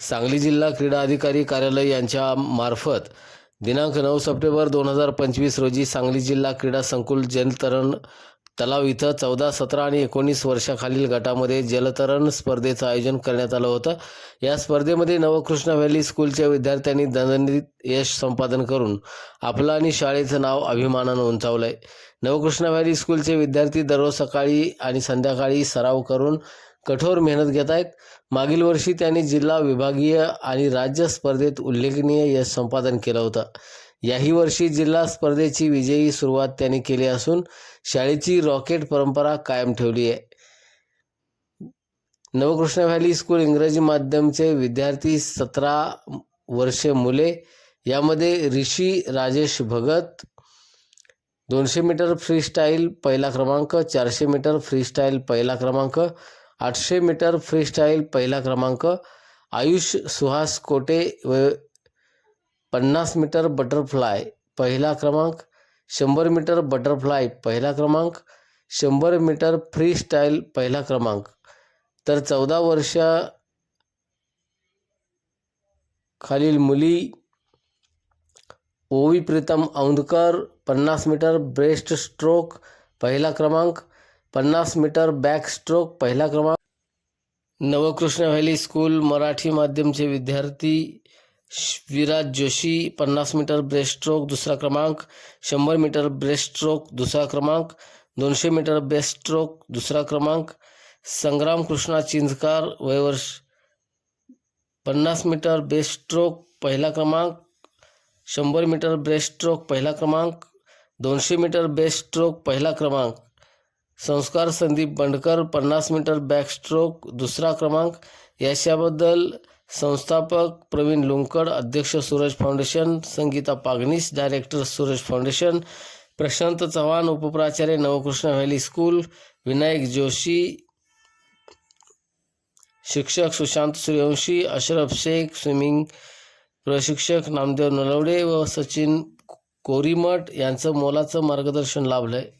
सांगली जिल्हा क्रीडा अधिकारी कार्यालय यांच्या मार्फत दिनांक नऊ सप्टेंबर दोन हजार पंचवीस रोजी सांगली जिल्हा क्रीडा संकुल जलतरण तलाव इथं चौदा सतरा आणि एकोणीस वर्षाखालील गटामध्ये जलतरण स्पर्धेचं आयोजन करण्यात आलं होतं. या स्पर्धेमध्ये नवकृष्ण व्हॅली स्कूलच्या विद्यार्थ्यांनी दणदणीत यश संपादन करून आपलं आणि शाळेचं नाव अभिमानानं उंचावलं आहे नवकृष्ण व्हॅली स्कूलचे विद्यार्थी दररोज सकाळी आणि संध्याकाळी सराव करून कठोर मेहनत घेत आहेत. मागील वर्षी त्यांनी जिल्हा विभागीय आणि राज्य स्पर्धेत उल्लेखनीय यश संपादन केलं होतं. याही वर्षी जिल्हा स्पर्धेची विजयी सुरुवात त्यांनी केली असून शाळेची रॉकेट परंपरा कायम ठेवली आहे. नवकृष्ण व्हॅली स्कूल इंग्रजी माध्यमचे विद्यार्थी सतरा वर्षे मुले. यामध्ये ऋषी राजेश भगत दोनशे मीटर फ्रीस्टाईल पहिला क्रमांक चारशे मीटर फ्रीस्टाईल पहिला क्रमांक आठशे मीटर फ्रीस्टाईल पहिला क्रमांक आयुष सुहास कोटे व पन्नास मीटर बटरफ्लाय पहिला क्रमांक शंभर मीटर बटरफ्लाय पहिला क्रमांक शंभर मीटर फ्रीस्टाईल पहिला क्रमांक. तर चौदा वर्ष खालील मुली ओवी प्रीतम औंधकर पन्नास मीटर ब्रेस्ट स्ट्रोक पहिला क्रमांक पन्नास मीटर बॅक स्ट्रोक पहिला क्रमांक। नवकृष्ण व्हॅली स्कूल मराठी माध्यमचे विद्यार्थी विराज जोशी, पन्नास मीटर ब्रेस्ट स्ट्रोक दुसरा क्रमांक। शंभर मीटर ब्रेस्ट स्ट्रोक दुसरा क्रमांक। दोनशे मीटर ब्रेस्ट स्ट्रोक दुसरा क्रमांक। संग्राम कृष्णा चिंचकार वयवर्ष पन्नास मीटर ब्रेस्ट स्ट्रोक पहिला क्रमांक। शंभर मीटर ब्रेस्ट स्ट्रोक पहिला क्रमांक। दोनशे मीटर ब्रेस्ट स्ट्रोक पहिला क्रमांक। संस्कार संदीप बंडकर पन्नास मीटर बॅकस्ट्रोक दुसरा क्रमांक. याशाबद्दल संस्थापक प्रवीण लुंकड अध्यक्ष Suraj foundation Sangita Pagnis director Suraj foundation Prashant Chavan उपप्राचार्य Navkrishna valley school Vinayak Joshi शिक्षक सुशांत सूर्यवंशी अशरफ शेख स्विमिंग प्रशिक्षक नामदेव नलवडे व सचिन कोरीमठ यांचं मोलाचं मार्गदर्शन लाभलं आहे